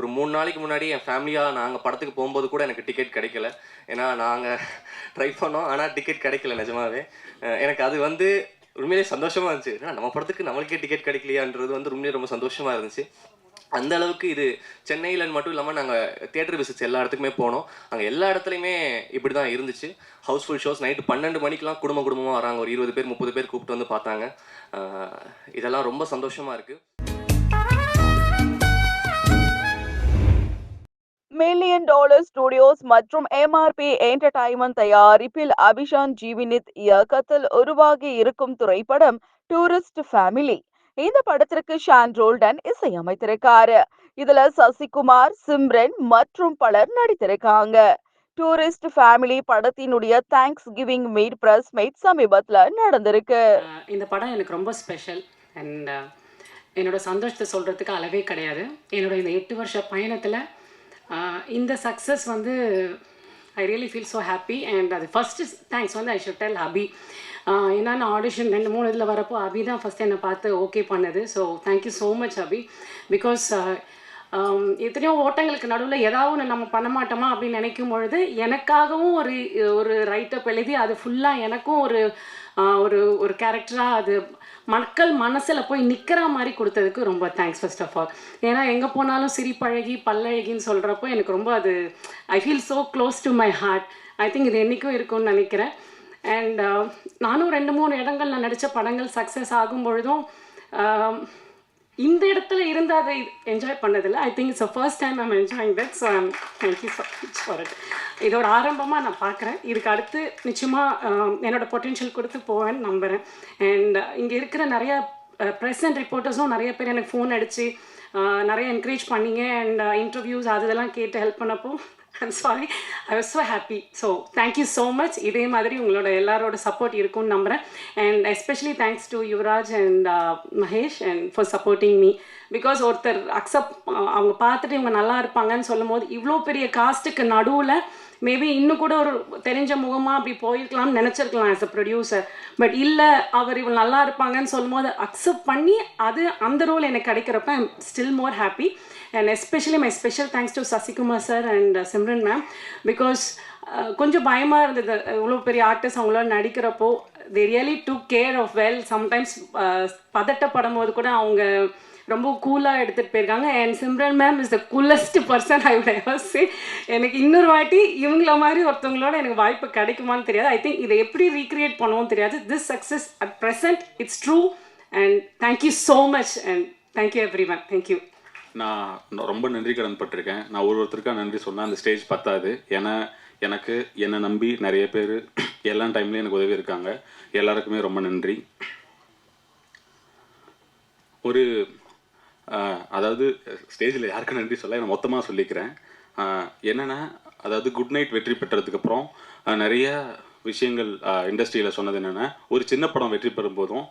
ஒரு மூணு நாளைக்கு முன்னாடி என் ஃபேமிலியாக நாங்கள் படத்துக்கு போகும்போது கூட எனக்கு டிக்கெட் கிடைக்கல. ஏன்னா நாங்கள் ட்ரை பண்ணோம். ஆனால் டிக்கெட் கிடைக்கல நிஜமாவே. எனக்கு அது வந்து உண்மையிலே சந்தோஷமாக இருந்துச்சு. ஏன்னா நம்ம படத்துக்கு நம்மளுக்கே டிக்கெட் கிடைக்கலையான்றது வந்து உண்மையிலே ரொம்ப சந்தோஷமாக இருந்துச்சு. அந்த அளவுக்கு இது சென்னையில் மட்டும் இல்லாமல் நாங்கள் தேட்டர் விசிட்ஸ் எல்லா இடத்துக்குமே போனோம். அங்கே எல்லா இடத்துலையுமே இப்படி தான் இருந்துச்சு. ஹவுஸ்ஃபுல் ஷோஸ் நைட்டு பன்னெண்டு மணிக்கெலாம் குடும்ப குடும்பமாக வராங்க. ஒரு இருபது பேர் முப்பது பேர் கூப்பிட்டு வந்து பார்த்தாங்க. இதெல்லாம் ரொம்ப சந்தோஷமாக இருக்குது மில்லியன் டாலர் ஸ்டுடியோஸ் மற்றும் எம்ஆர்பி என்டர்டைன்மெண்ட் தயாரிப்பில் அபிஷான் ஜீவினித் இயக்கத்தில் உருவாகி இருக்கும் திரைப்படம் டூரிஸ்ட் ஃபேமிலி இந்த படத்திற்கு ஷான் ரோல்டன் இசையமைத்திருக்காரு. இதுல சசிகுமார் சிம்ரன் மற்றும் பலர் நடித்திருக்காங்க. டூரிஸ்ட் ஃபேமிலி படத்தினுடைய thanks giving meet press meet சமீபத்தில் நடந்திருக்கு. இந்த படம் எனக்கு ரொம்ப ஸ்பெஷல் அண்ட் என்னோட சந்தோஷத்தை சொல்கிறதுக்கு அளவே கிடையாது. என்னோட இந்த எட்டு வருஷ பயணத்தில் இந்த சக்ஸஸ் வந்து I really feel so happy and அது ஃபஸ்ட்டு தேங்க்ஸ் வந்து ஐ ஷுட் டெல் அபி ஆஹ் ஏன்னா நான் ஆடிஷன் ரெண்டு மூணு இதில் வரப்போ அபி தான் ஃபஸ்ட் என்னை பார்த்து ஓகே பண்ணது. So thank you so much Abhi because எத்தனையோ ஓட்டங்களுக்கு நடுவில் ஏதாவது ஒன்று நம்ம பண்ண மாட்டோமா அப்படின்னு நினைக்கும் பொழுது எனக்காகவும் ஒரு ஒரு ரைட்டப் எழுதி அது ஃபுல்லாக எனக்கும் ஒரு ஒரு ஒரு கேரக்டராக அது மக்கள் மனசில் போய் நிற்கிற மாதிரி கொடுத்ததுக்கு ரொம்ப தேங்க்ஸ் ஃபர்ஸ்ட் ஆஃப் ஆல் ஏன்னா எங்கே போனாலும் சிரிப்பழகி பல்லழகின்னு சொல்கிறப்போ எனக்கு ரொம்ப அது I feel so close to my heart I think இது என்றைக்கும் இருக்கும்னு நினைக்கிறேன். அண்ட் நானும் ரெண்டு மூணு இடங்கள்ல நடித்த படங்கள் சக்ஸஸ் ஆகும் பொழுதும் இந்த இடத்துல இருந்து அதை என்ஜாய் பண்ணதில்லை. I think it's first time I'm enjoying that so I'm thank you so much for it இதோட ஆரம்பமாக நான் பார்க்குறேன். இதுக்கு அடுத்து நிச்சயமாக um, என்னோட பொட்டென்ஷியல் கொடுத்து போவேன்னு நம்புகிறேன் அண்ட் uh, இங்கே இருக்கிற நிறைய ப்ரெஸ் அண்ட் ரிப்போர்ட்டர்ஸும் நிறைய பேர் எனக்கு ஃபோன் அடித்து uh, நிறைய என்கரேஜ் பண்ணீங்க. அண்ட் இன்டர்வியூஸ் uh, அது இதெல்லாம் கேட்டு ஹெல்ப் பண்ணப்போ I'm sorry I was so happy so thank you so much இதே மாதிரி உங்களோட எல்லாரோட சப்போர்ட் இருக்கும்னு நம்புகிறேன் and especially thanks to Yuvaraj and Mahesh and for supporting me because ஒருத்தர் அக்செப்ட் அவங்க பார்த்துட்டு இவங்க நல்லா இருப்பாங்கன்னு சொல்லும் போது இவ்வளோ பெரிய காஸ்ட்டுக்கு நடுவில் மேபி இன்னும் கூட ஒரு தெரிஞ்ச முகமாக அப்படி போயிருக்கலாம்னு நினச்சிருக்கலாம் ஆஸ் அ ப்ரொடியூசர் பட் இல்லை அவர் இவள் நல்லா இருப்பாங்கன்னு சொல்லும்போது அக்செப்ட் பண்ணி அது அந்த ரோல் எனக்கு கிடைக்கிறப்ப I'm still more happy and especially my special thanks to Sasikumar sir and Simran ma'am because கொஞ்சம் பயமாக இருந்தது. இவ்வளோ பெரிய ஆர்டிஸ்ட் அவங்களால நடிக்கிறப்போ they really to care of well sometimes பதட்டப்படும் போது கூட அவங்க ரொம்ப கூலாக எடுத்துகிட்டு போயிருக்காங்க. And Simran ma'am is the coolest person I would ever எனக்கு இன்னொரு வாட்டி இவங்கள மாதிரி ஒருத்தவங்களோட எனக்கு வாய்ப்பு கிடைக்குமான்னு தெரியாது. ஐ திங்க் இதை எப்படி ரீக்ரியேட் பண்ணுவோம் தெரியாது. This success at present it's true and thank you so much and thank you everyone thank you நான் ரொம்ப நன்றி கடன் பட்டிருக்கேன். நான் ஒரு ஒருத்தருக்கா நன்றி சொன்னேன் அந்த ஸ்டேஜ் பத்தாது. ஏன்னா எனக்கு என்னை நம்பி நிறைய பேர் எல்லா டைம்லேயும் எனக்கு உதவி இருக்காங்க. எல்லாருக்குமே ரொம்ப நன்றி. ஒரு அதாவது ஸ்டேஜில் யாருக்கு நன்றி சொல்ல நான் மொத்தமாக சொல்லிக்கிறேன். என்னென்னா அதாவது குட் நைட் வெற்றி பெற்றதுக்கப்புறம் நிறைய விஷயங்கள் இண்டஸ்ட்ரியில் சொன்னது என்னென்னா ஒரு சின்ன படம் வெற்றி பெறும் போதும்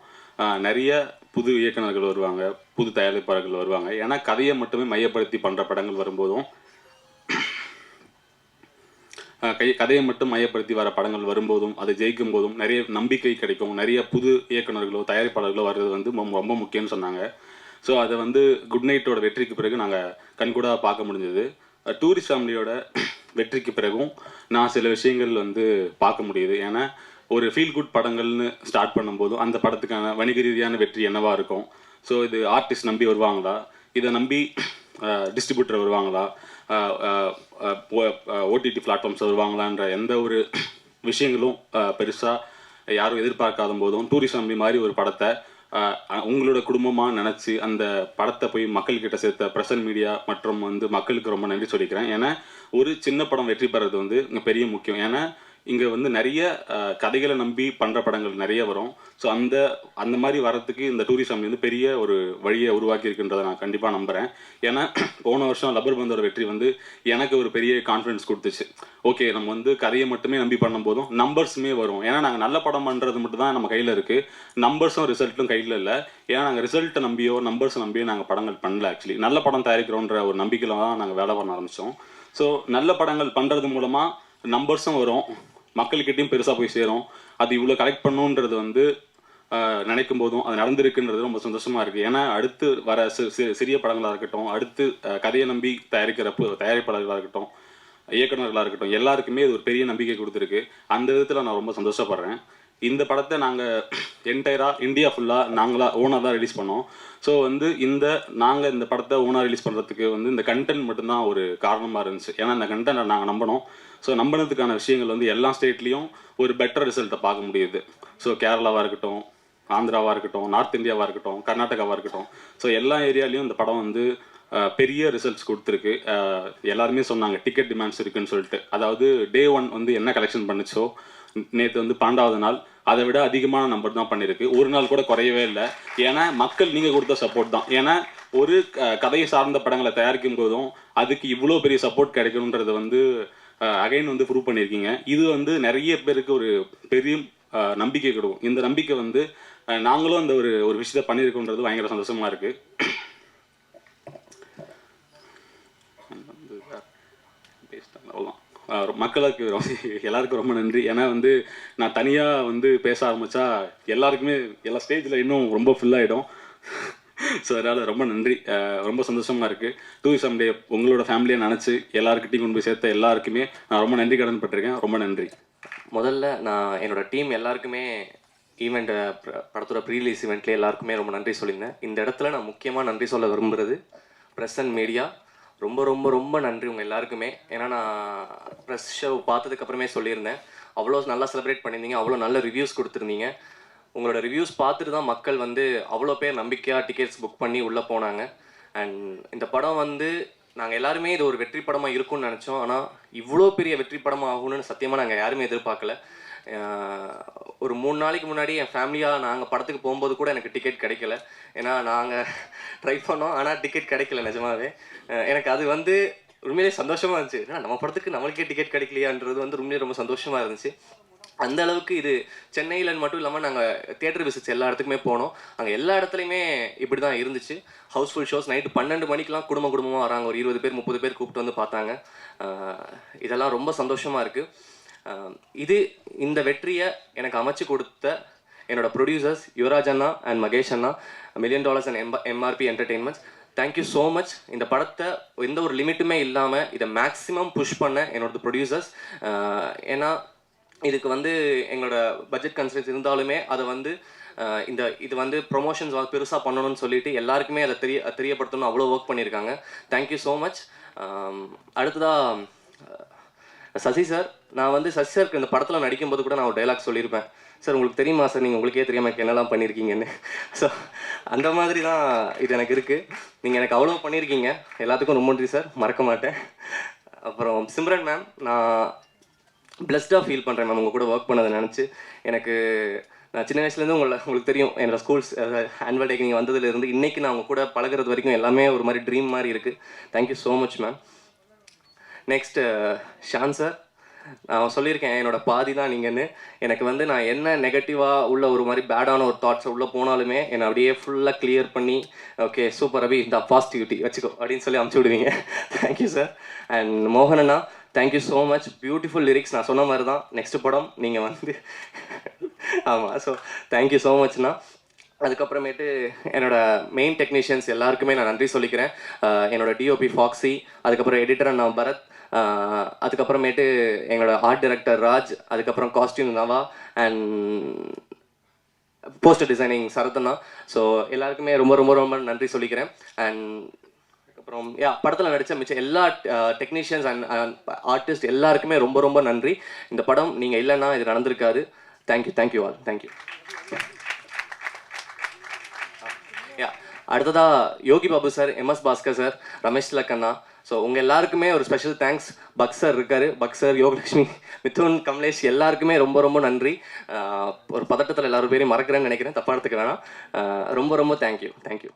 நிறைய புது இயக்குனர்கள் வருவாங்க புது தயாரிப்பாளர்கள் வருவாங்க. ஏன்னா கதையை மட்டுமே மையப்படுத்தி பண்ணுற படங்கள் வரும்போதும் கை கதையை மட்டும் மையப்படுத்தி வர படங்கள் வரும்போதும் அதை ஜெயிக்கும் போதும் நிறைய நம்பிக்கை கிடைக்கும். நிறைய புது இயக்குனர்களோ தயாரிப்பாளர்களோ வர்றது வந்து ரொம்ப முக்கியம்னு சொன்னாங்க. ஸோ அதை வந்து குட் நைட்டோட வெற்றிக்கு பிறகு நாங்கள் கண்கூடாக பார்க்க முடிஞ்சது. டூரிஸ்ட் ஃபேமிலியோட வெற்றிக்கு பிறகும் நான் சில விஷயங்கள் வந்து பார்க்க முடியுது. ஏன்னா ஒரு ஃபீல் குட் படங்கள்னு ஸ்டார்ட் பண்ணும்போதும் அந்த படத்துக்கான வணிக ரீதியான வெற்றி என்னவாக இருக்கும்? ஸோ இது ஆர்டிஸ்ட் நம்பி வருவாங்களா? இதை நம்பி டிஸ்ட்ரிபியூட்டர் வருவாங்களா? ஓடிடி பிளாட்ஃபார்ம்ஸ் வருவாங்களான்ற எந்த ஒரு விஷயங்களும் பெருசாக யாரும் எதிர்பார்க்காத போதும் டூரிசம் மாதிரி ஒரு படத்தை உங்களோட குடும்பமாக நினச்சி அந்த படத்தை போய் மக்கள்கிட்ட சேர்த்த பிரசன்ட் மீடியா மற்றும் வந்து மக்களுக்கு ரொம்ப நன்றி சொல்லிக்கிறேன். ஏன்னா ஒரு சின்ன படம் வெற்றி பெறது வந்து பெரிய முக்கியம். ஏன்னா இங்கே வந்து நிறைய கதைகளை நம்பி பண்ணுற படங்கள் நிறைய வரும். ஸோ அந்த அந்த மாதிரி வரத்துக்கு இந்த டூரிசம் வந்து பெரிய ஒரு வழியை உருவாக்கி நான் கண்டிப்பாக நம்புகிறேன் ஏன்னா போன வருஷம் லப்பர் பந்தோட வெற்றி வந்து எனக்கு ஒரு பெரிய கான்ஃபிடன்ஸ் கொடுத்துச்சு. ஓகே நம்ம வந்து கதையை மட்டுமே நம்பி பண்ணும் போதும் நம்பர்ஸுமே வரும். ஏன்னா நாங்கள் நல்ல படம் பண்ணுறது மட்டும் தான் நம்ம கையில் இருக்குது நம்பர்ஸும் ரிசல்ட்டும் கையில் இல்லை. ஏன்னா நாங்கள் ரிசல்ட்டை நம்பியோ நம்பர்ஸ் நம்பியோ நாங்கள் படங்கள் பண்ணல ஆக்சுவலி நல்ல படம் தயாரிக்கிறோன்ற ஒரு நம்பிக்கையில் தான் நாங்கள் வேலை பண்ண ஆரம்பித்தோம் ஸோ நல்ல படங்கள் பண்ணுறது மூலமாக நம்பர்ஸும் வரும். மக்கள்கிட்டையும் பெருசாக போய் சேரும். அது இவ்வளோ கலெக்ட் பண்ணுன்றது வந்து நினைக்கும் போதும் அது நடந்திருக்குன்றது ரொம்ப சந்தோஷமாக இருக்குது ஏன்னா அடுத்து வர சிறிய படங்களாக இருக்கட்டும் அடுத்து கதையை நம்பி தயாரிக்கிற தயாரிப்பாளர்களாக இருக்கட்டும் இயக்குநர்களாக இருக்கட்டும் எல்லாருக்குமே இது ஒரு பெரிய நம்பிக்கை கொடுத்துருக்கு. அந்த விதத்தில் நான் ரொம்ப சந்தோஷப்படுறேன். இந்த படத்தை நாங்கள் என்டையராக இந்தியா ஃபுல்லாக நாங்களாக ஓனாக தான் ரிலீஸ் பண்ணோம். ஸோ வந்து இந்த நாங்கள் இந்த படத்தை ஓனாக ரிலீஸ் பண்ணுறதுக்கு வந்து இந்த கண்டென்ட் மட்டும்தான் ஒரு காரணமாக இருந்துச்சு. ஏன்னா இந்த கண்டென்ட்டை நாங்கள் நம்பினோம் ஸோ நம்பினதுக்கான விஷயங்கள் வந்து எல்லா ஸ்டேட்லேயும் ஒரு பெட்டர் ரிசல்ட்டை பார்க்க முடியுது. ஸோ கேரளாவாக இருக்கட்டும் ஆந்திராவாக இருக்கட்டும் நார்த் இந்தியாவாக இருக்கட்டும் கர்நாடகாவாக இருக்கட்டும். ஸோ எல்லா ஏரியாலையும் இந்த படம் வந்து பெரிய ரிசல்ட்ஸ் கொடுத்துருக்கு. எல்லாருமே சொன்னாங்க டிக்கெட் டிமாண்ட்ஸ் இருக்குன்னு சொல்லிட்டு. அதாவது டே ஒன் வந்து என்ன கலெக்ஷன் பண்ணுச்சோ நேற்று வந்து பன்னெண்டாவது நாள். அதை விட அதிகமான நம்பர் தான் பண்ணியிருக்கு ஒரு நாள் கூட குறையவே இல்லை. ஏன்னா மக்கள் நீங்கள் கொடுத்த சப்போர்ட் தான். ஏன்னா ஒரு க- கதையை சார்ந்த படங்களை தயாரிக்கும் போதும் அதுக்கு இவ்வளோ பெரிய சப்போர்ட் கிடைக்கணுன்றது வந்து அகைன் வந்து ப்ரூவ் பண்ணியிருக்கீங்க. இது வந்து நிறைய பேருக்கு ஒரு பெரிய நம்பிக்கை கொடுக்கும். இந்த நம்பிக்கை வந்து நாங்களும் அந்த ஒரு ஒரு விஷயத்தை பண்ணியிருக்கோன்றது பயங்கர சந்தோஷமாக இருக்குது மக்களுக்கு எல்லாருக்கும் ரொம்ப நன்றி. ஏன்னா வந்து நான் தனியாக வந்து பேச ஆரம்பித்தா எல்லாருக்குமே எல்லா ஸ்டேஜில் இன்னும் ரொம்ப ஃபில் ஆகிடும் ஸோ அதனால் ரொம்ப நன்றி. ரொம்ப சந்தோஷமாக இருக்குது டூரிசம் டே உங்களோட ஃபேமிலியை நினச்சி எல்லாருக்கிட்டையும் கொண்டு போய் சேர்த்த எல்லாருக்குமே நான் ரொம்ப நன்றி கடன் பட்டிருக்கேன். ரொம்ப நன்றி. முதல்ல நான் என்னோட டீம் எல்லாருக்குமே ஈவெண்ட் படத்தோட ப்ரீலீஸ் ஈவெண்ட்லேயே எல்லாருக்குமே ரொம்ப நன்றி சொல்லியிருந்தேன். இந்த இடத்துல நான் முக்கியமாக நன்றி சொல்ல விரும்புகிறது ப்ரெஸ் அண்ட் மீடியா ரொம்ப ரொம்ப ரொம்ப நன்றி உங்கள் எல்லாருக்குமே. ஏன்னா நான் ப்ரெஸ் ஷோ பார்த்ததுக்கப்புறமே சொல்லியிருந்தேன். அவ்வளோ நல்லா செலிப்ரேட் பண்ணியிருந்தீங்க. அவ்வளோ நல்ல ரிவ்யூஸ் கொடுத்துருந்தீங்க. உங்களோட ரிவ்யூஸ் பார்த்துட்டு தான் மக்கள் வந்து அவ்வளோ பேர் நம்பிக்கையாக டிக்கெட்ஸ் புக் பண்ணி உள்ளே போனாங்க. அண்ட் இந்த படம் வந்து நாங்கள் எல்லாருமே இது ஒரு வெற்றி படமாக இருக்கும்னு நினச்சோம். ஆனால் இவ்வளோ பெரிய வெற்றி படமாக ஆகும்னு சத்தியமாக நாங்கள் யாருமே எதிர்பார்க்கல. ஒரு மூணு நாளைக்கு முன்னாடி என் ஃபேமிலியாக நாங்கள் படத்துக்கு போகும்போது கூட எனக்கு டிக்கெட் கிடைக்கல. ஏன்னா நாங்கள் ட்ரை பண்ணோம். ஆனால் டிக்கெட் கிடைக்கல நிஜமாவே. எனக்கு அது வந்து உண்மையிலேயே சந்தோஷமாக இருந்துச்சு. ஏன்னா நம்ம படத்துக்கு நம்மளுக்கே டிக்கெட் கிடைக்கலையான்றது வந்து உண்மையிலே ரொம்ப சந்தோஷமாக இருந்துச்சு. அந்த அளவுக்கு இது சென்னையில் மட்டும் இல்லாமல் நாங்கள் தியேட்டர் விசிட்ஸ் எல்லா இடத்துக்குமே போனோம். அங்கே எல்லா இடத்துலையுமே இப்படி தான் இருந்துச்சு. ஹவுஸ்ஃபுல் ஷோஸ் நைட்டு பன்னெண்டு மணிக்கெலாம் குடும்ப குடும்பமாக வராங்க. ஒரு இருபது பேர் முப்பது பேர் கூப்பிட்டு வந்து பார்த்தாங்க. இதெல்லாம் ரொம்ப சந்தோஷமாக இருக்குது இது இந்த வெற்றியை எனக்கு அமைச்சு கொடுத்த என்னோடய ப்ரொடியூசர்ஸ் யுவராஜ் அண்ணா and Mahesh Anna Million Dollars and M MRP Entertainments thank you so much இந்த படத்தை எந்த ஒரு லிமிட்டுமே இல்லாமல் இதை மேக்ஸிமம் புஷ் பண்ண என்னோடய ப்ரொடியூசர்ஸ் ஏன்னா இதுக்கு வந்து எங்களோட பட்ஜெட் கன்சர்ன்ஸ் இருந்தாலுமே அதை வந்து இந்த இது வந்து ப்ரொமோஷன்ஸ் வந்து பெருசாக பண்ணணும்னு சொல்லிட்டு எல்லாருக்குமே அதை தெரிய தெரியப்படுத்தணும் அவ்வளோ ஒர்க் பண்ணியிருக்காங்க. தேங்க்யூ ஸோ மச் அடுத்ததாக சசி சார் நான் வந்து சசி சாருக்கு இந்த படத்தில் நடிக்கும்போது கூட நான் ஒரு டைலாக் சொல்லியிருப்பேன். சார் உங்களுக்கு தெரியுமா சார் நீங்கள் உங்களுக்கே தெரியாமல் எனக்கு என்னெல்லாம் பண்ணியிருக்கீங்கன்னு. ஸோ அந்த மாதிரி தான் இது எனக்கு இருக்குது நீங்கள் எனக்கு அவ்வளோ பண்ணியிருக்கீங்க. எல்லாத்துக்கும் ரொம்ப நன்றி சார் மறக்க மாட்டேன். அப்புறம் சிம்ரன் மேம் நான் பிளஸ்டாக ஃபீல் பண்ணுறேன் மேம் உங்கள் கூட ஒர்க் பண்ணதை நினச்சி எனக்கு நான் சின்ன வயசுலேருந்து உங்களை உங்களுக்கு தெரியும். என்னோடய ஸ்கூல்ஸ் ஆனுவல் டேக்கு நீங்கள் வந்ததுலேருந்து இன்றைக்கி நான் உங்கள் கூட பழகுறது வரைக்கும் எல்லாமே ஒரு மாதிரி ட்ரீம் மாதிரி இருக்குது thank you so much ma'am next Shan sir நான் சொல்லியிருக்கேன் என்னோட பாதி தான் நீங்கன்னு. எனக்கு வந்து நான் என்ன நெகட்டிவாக உள்ள ஒரு மாதிரி பேடான ஒரு தாட்ஸ் உள்ளே போனாலுமே என்னை அப்படியே ஃபுல்லாக கிளியர் பண்ணி ஓகே சூப்பர் அபி இந்த பாசிட்டிவிட்டி வச்சுக்கோ அப்படின்னு சொல்லி அமுச்சு விடுவீங்க. Thank you sir and மோகனண்ணா thank you so much beautiful lyrics நான் சொன்ன மாதிரி தான் நெக்ஸ்ட் படம் நீங்கள் வந்து ஆமாம் ஸோ தேங்க்யூ ஸோ மச்ண்ணா அதுக்கப்புறமேட்டு என்னோட மெயின் டெக்னீஷியன்ஸ் எல்லாருக்குமே நான் நன்றி சொல்லிக்கிறேன். என்னோட டிஓபி ஃபாக்ஸி அதுக்கப்புறம் எடிட்டர் நான் பரத் அதுக்கப்புறமேட்டு எங்களோட ஆர்ட் டைரக்டர் ராஜ் அதுக்கப்புறம் costume Nava and poster designing Sarathana so எல்லாருக்குமே ரொம்ப ரொம்ப ரொம்ப நன்றி சொல்லிக்கிறேன். அண்ட் அப்புறம் யா படத்தில் நடித்த மிச்சம் எல்லா டெக்னீஷியன்ஸ் அண்ட் ஆர்டிஸ்ட் எல்லாருக்குமே ரொம்ப ரொம்ப நன்றி. இந்த படம் நீங்கள் இல்லைன்னா இது நடந்திருக்காது. Thank you thank you all thank you யா அடுத்ததா Yogi Babu sir MS Bhaskar sir Ramesh Lakkanna so உங்கள் எல்லாருக்குமே ஒரு ஸ்பெஷல் தேங்க்ஸ் பக் சார் இருக்காரு. பக் சார் யோகலட்சுமி மிதுன் கமலேஷ் எல்லாருக்குமே ரொம்ப ரொம்ப நன்றி. Uh, ஒரு பதட்டத்தில் எல்லாரும் பேரையும் மறக்கிறேன்னு நினைக்கிறேன். தப்பா எடுத்துக்க வேணாம். Uh, ரொம்ப ரொம்ப தேங்க்யூ தேங்க்யூ